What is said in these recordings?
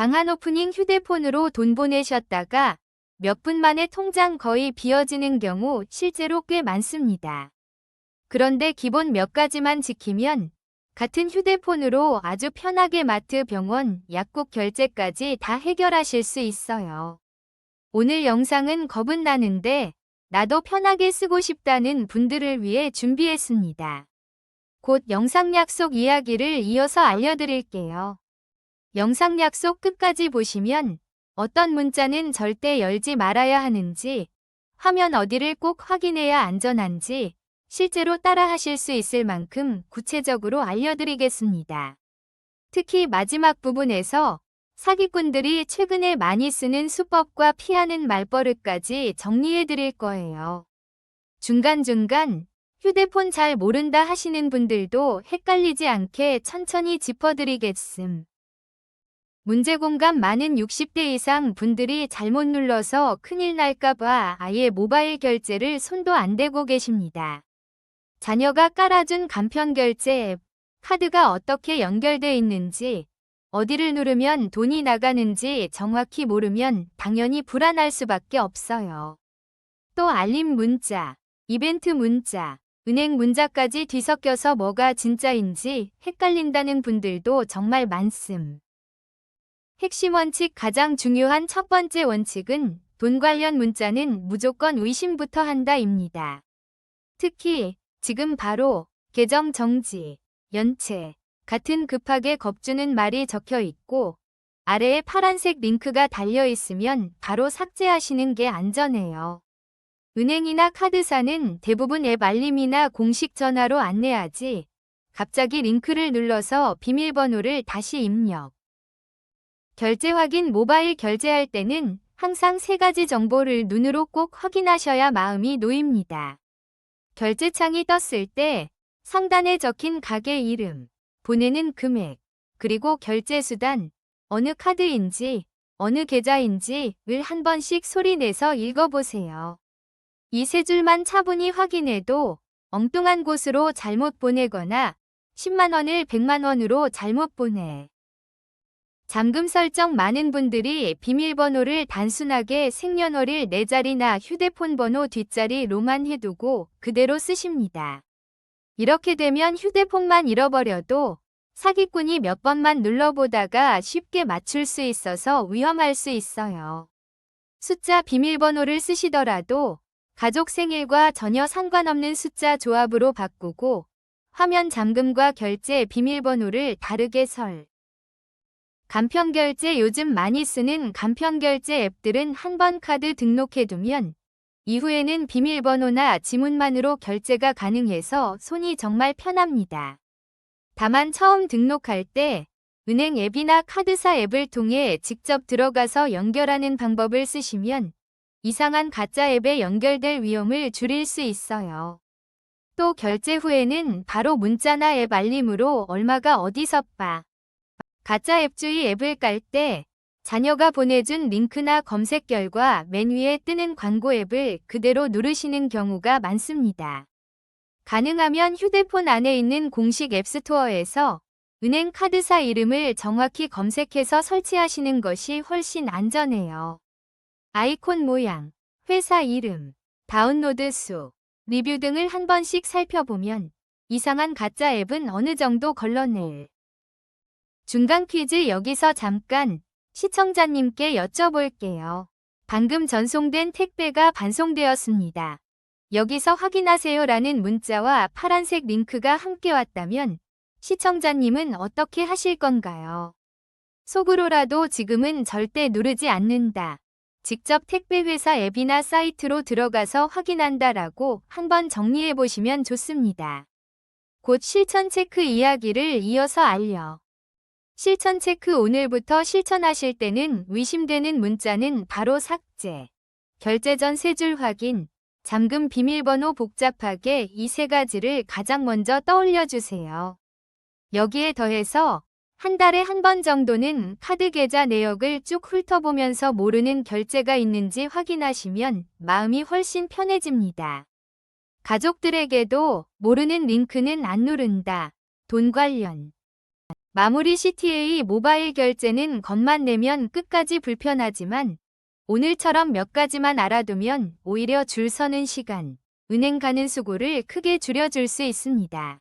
방한 오프닝 휴대폰으로 돈 보내셨다가 몇 분 만에 통장 거의 비어지는 경우 실제로 꽤 많습니다. 그런데 기본 몇 가지만 지키면 같은 휴대폰으로 아주 편하게 마트, 병원, 약국 결제까지 다 해결하실 수 있어요. 오늘 영상은 겁은 나는데 나도 편하게 쓰고 싶다는 분들을 위해 준비했습니다. 곧 영상 약속 이야기를 이어서 알려드릴게요. 영상 약속 끝까지 보시면 어떤 문자는 절대 열지 말아야 하는지, 화면 어디를 꼭 확인해야 안전한지 실제로 따라 하실 수 있을 만큼 구체적으로 알려드리겠습니다. 특히 마지막 부분에서 사기꾼들이 최근에 많이 쓰는 수법과 피하는 말버릇까지 정리해 드릴 거예요. 중간중간 휴대폰 잘 모른다 하시는 분들도 헷갈리지 않게 천천히 짚어드리겠음. 문제 공감 많은 60대 이상 분들이 잘못 눌러서 큰일 날까봐 아예 모바일 결제를 손도 안 대고 계십니다. 자녀가 깔아준 간편 결제 앱, 카드가 어떻게 연결돼 있는지, 어디를 누르면 돈이 나가는지 정확히 모르면 당연히 불안할 수밖에 없어요. 또 알림 문자, 이벤트 문자, 은행 문자까지 뒤섞여서 뭐가 진짜인지 헷갈린다는 분들도 정말 많음. 핵심 원칙 가장 중요한 첫 번째 원칙은 돈 관련 문자는 무조건 의심부터 한다입니다. 특히 지금 바로 계정 정지, 연체 같은 급하게 겁주는 말이 적혀 있고 아래에 파란색 링크가 달려 있으면 바로 삭제하시는 게 안전해요. 은행이나 카드사는 대부분 앱 알림이나 공식 전화로 안내하지 갑자기 링크를 눌러서 비밀번호를 다시 입력. 결제 확인 모바일 결제할 때는 항상 세 가지 정보를 눈으로 꼭 확인하셔야 마음이 놓입니다. 결제창이 떴을 때 상단에 적힌 가게 이름, 보내는 금액, 그리고 결제 수단, 어느 카드인지, 어느 계좌인지를 한 번씩 소리내서 읽어보세요. 이 세 줄만 차분히 확인해도 엉뚱한 곳으로 잘못 보내거나 10만원을 100만원으로 잘못 보내. 잠금 설정 많은 분들이 비밀번호를 단순하게 생년월일 네 자리나 휴대폰 번호 뒷자리로만 해두고 그대로 쓰십니다. 이렇게 되면 휴대폰만 잃어버려도 사기꾼이 몇 번만 눌러보다가 쉽게 맞출 수 있어서 위험할 수 있어요. 숫자 비밀번호를 쓰시더라도 가족 생일과 전혀 상관없는 숫자 조합으로 바꾸고 화면 잠금과 결제 비밀번호를 다르게 설. 간편결제 요즘 많이 쓰는 간편결제 앱들은 한 번 카드 등록해두면 이후에는 비밀번호나 지문만으로 결제가 가능해서 손이 정말 편합니다. 다만 처음 등록할 때 은행 앱이나 카드사 앱을 통해 직접 들어가서 연결하는 방법을 쓰시면 이상한 가짜 앱에 연결될 위험을 줄일 수 있어요. 또 결제 후에는 바로 문자나 앱 알림으로 얼마가 어디서 빠 가짜 앱주의 앱을 깔 때 자녀가 보내준 링크나 검색 결과 맨 위에 뜨는 광고 앱을 그대로 누르시는 경우가 많습니다. 가능하면 휴대폰 안에 있는 공식 앱스토어에서 은행 카드사 이름을 정확히 검색해서 설치하시는 것이 훨씬 안전해요. 아이콘 모양, 회사 이름, 다운로드 수, 리뷰 등을 한 번씩 살펴보면 이상한 가짜 앱은 어느 정도 걸러낼. 중간 퀴즈 여기서 잠깐 시청자님께 여쭤볼게요. 방금 전송된 택배가 반송되었습니다. 여기서 확인하세요 라는 문자와 파란색 링크가 함께 왔다면 시청자님은 어떻게 하실 건가요? 속으로라도 지금은 절대 누르지 않는다. 직접 택배회사 앱이나 사이트로 들어가서 확인한다 라고 한번 정리해 보시면 좋습니다. 곧 실천 체크 이야기를 이어서 알려. 실천 체크 오늘부터 실천하실 때는 의심되는 문자는 바로 삭제. 결제 전 세 줄 확인. 잠금 비밀번호 복잡하게 이 세 가지를 가장 먼저 떠올려 주세요. 여기에 더해서 한 달에 한 번 정도는 카드 계좌 내역을 쭉 훑어보면서 모르는 결제가 있는지 확인하시면 마음이 훨씬 편해집니다. 가족들에게도 모르는 링크는 안 누른다. 돈 관련 마무리 CTA 모바일 결제는 겉만 내면 끝까지 불편하지만 오늘처럼 몇 가지만 알아두면 오히려 줄 서는 시간, 은행 가는 수고를 크게 줄여줄 수 있습니다.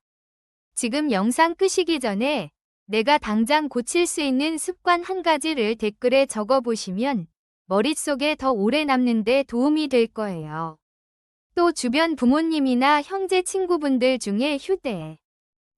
지금 영상 끄시기 전에 내가 당장 고칠 수 있는 습관 한 가지를 댓글에 적어 보시면 머릿속에 더 오래 남는데 도움이 될 거예요. 또 주변 부모님이나 형제 친구분들 중에 휴대